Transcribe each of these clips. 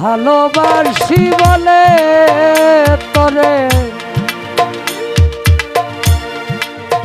ভালোবাসি বলে তরে।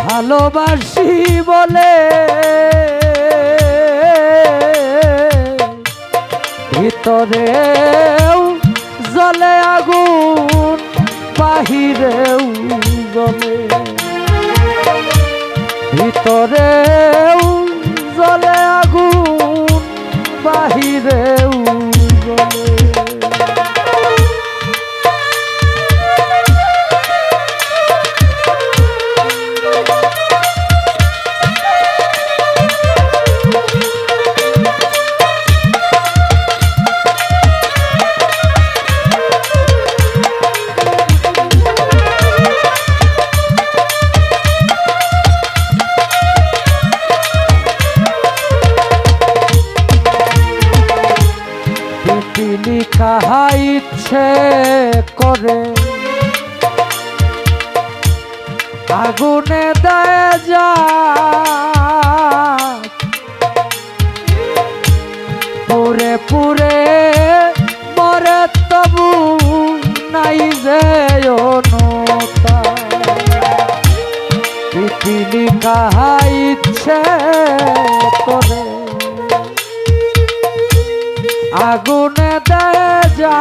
ভালোবাসি বলে ভিতরেও জলে আগুন বাহিরেও জলে ভিতরেও করে। আগুনে দেয় যা পুরে পুরে মরে তবু নাই যে অনতা। পিপিলি ইচ্ছে করে। আগুনে দেয় যা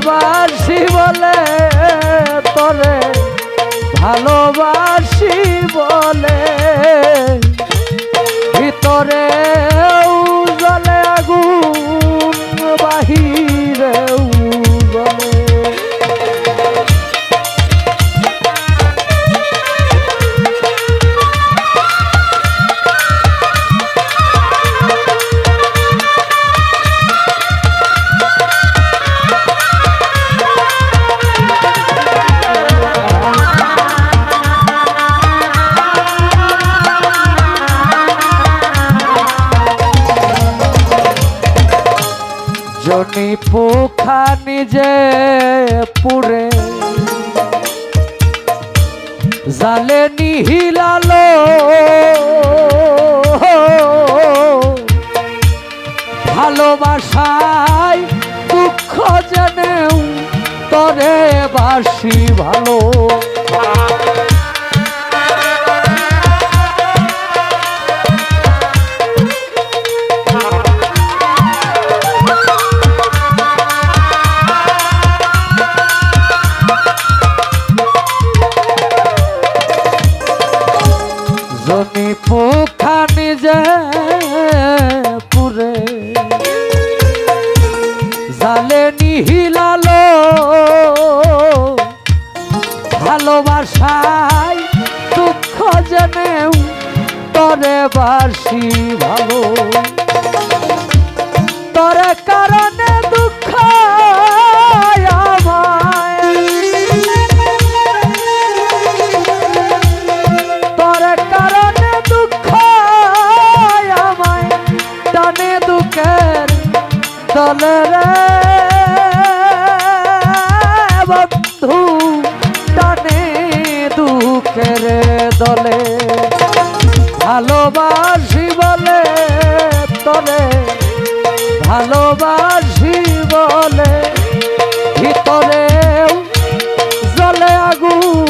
ভালোবাসি বলে তরে ভালোবাসি বলে ভিতরে পুরে। জালে নিহিলালো। ভালোবাসায় দুঃখ জেনেও তরে বাসি ভালো। পোখা পুরে জালে নিহিলালো ভালোবাসায় দুঃখ জেনেও তরে বাসি ভালো। তরে কারণে দলে রে বন্ধু টানে দুঃখের দলে। ভালোবাসি বলে তোরে ভালোবাসি বলে ভিতরেও জলে আগুন